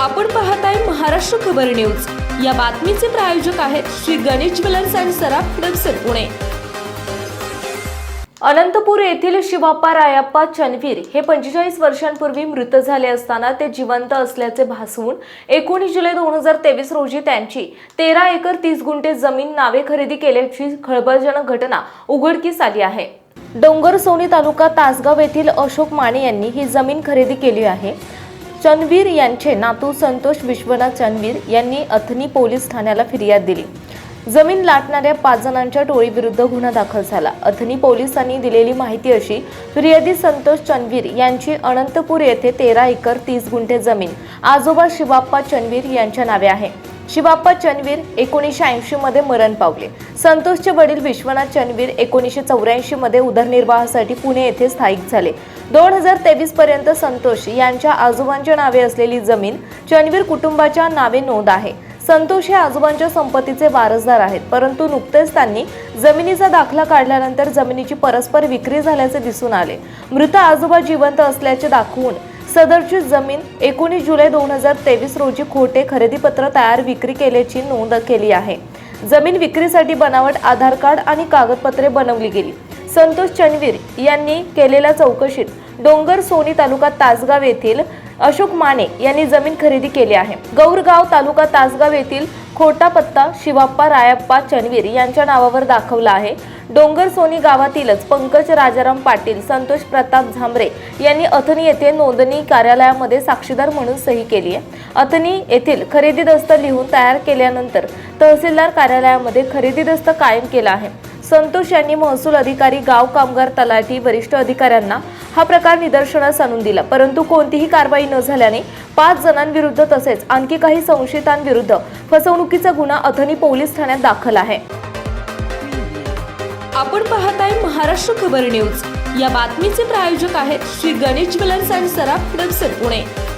आपण पाहताय महाराष्ट्र खबर न्यूज. या बातमीचे प्रायोजक आहेत श्री गणेश ज्वेलर्स अँड सराफ हडपसर पुणे. अनंतपूर येथील शिवाप्पा रायाप्पा चनवीर हे पंचेचाळीस वर्षांपूर्वी मृत झाले असताना ते जिवंत असल्याचे भासवून एकोणीस जुलै दोन हजार तेवीस रोजी त्यांची तेरा एकर तीस गुंठे जमीन नावे खरेदी केल्याची खळबळजनक घटना उघडकीस आली आहे. डोंगर सोनी तालुका तासगाव येथील अशोक माने यांनी ही जमीन खरेदी केली आहे. चनवीर यांचे नातू संतोष विश्वनाथ चनवीर यांनी अथनी पोलीस ठाण्याला फिर्याद दिली. जमीन लाटणाऱ्या पाच जणांच्या टोळीविरुद्ध गुन्हा दाखल झाला. अथनी पोलिसांनी दिलेली माहिती अशी फिर्यादी संतोष चनवीर यांची अनंतपूर येथे तेरा एकर तीस गुंठे जमीन आजोबा शिवाप्पा चनवीर यांच्या नावे आहे. शिवाप्पा चनवीर एकोणीसशे ऐंशीमध्ये मरण पावले. संतोषचे वडील विश्वनाथ चनवीर एकोणीसशे चौऱ्याऐंशीमध्ये उदरनिर्वाहासाठी पुणे येथे स्थायिक झाले. दोन हजार तेवीस पर्यंत संतोष यांच्या आजोबांच्या नावे असलेली जमीन चनवीर कुटुंबाच्या नावे नोंद आहे. संतोष हे आजोबांच्या संपत्तीचे वारसदार आहेत परंतु नुकतेच त्यांनी जमिनीचा दाखला काढल्यानंतर जमिनीची परस्पर विक्री झाल्याचे दिसून आले. मृत आजोबा जिवंत असल्याचे दाखवून सदरची जमीन एकोणीस जुलै दोन हजार तेवीस रोजी खोटे खरेदीपत्र तयार विक्री केल्याची नोंद केली आहे. जमीन विक्रीसाठी बनावट आधार कार्ड आणि कागदपत्रे बनवली गेली. संतोष चणवीर यांनी केलेल्या चौकशीत डोंगर सोनी तालुका तासगाव येथील अशोक माने यांनी जमीन खरेदी केली आहे. गौरगाव तालुका तासगाव येथील खोटा पत्ता शिवाप्पा रायप्पा चनवीर यांच्या नावावर दाखवला आहे. डोंगर सोनी गावातीलच पंकज राजाराम पाटील संतोष प्रताप झांबरे यांनी अथनी येथे नोंदणी कार्यालयामध्ये साक्षीदार म्हणून सही केली आहे. अथनी येथील खरेदी दस्त लिहून तयार केल्यानंतर तहसीलदार कार्यालयामध्ये खरेदी दस्त कायम केला आहे. संतोष यांनी महसूल अधिकारी गाव कामगार तलाठी वरिष्ठ अधिकाऱ्यांना हा प्रकार निदर्शनास आणून दिला. परंतु कोणतीही कारवाई न झाल्याने पाच जणांविरुद्ध तसेच आणखी काही संशयितांविरुद्ध फसवणुकीचा गुन्हा अथनी पोलीस ठाण्यात दाखल आहे. आपण पाहत आहे महाराष्ट्र खबर न्यूज. या बातमीचे प्रायोजक आहेत श्री गणेश ज्वेलर्स अँड सराफ हडपसर पुणे.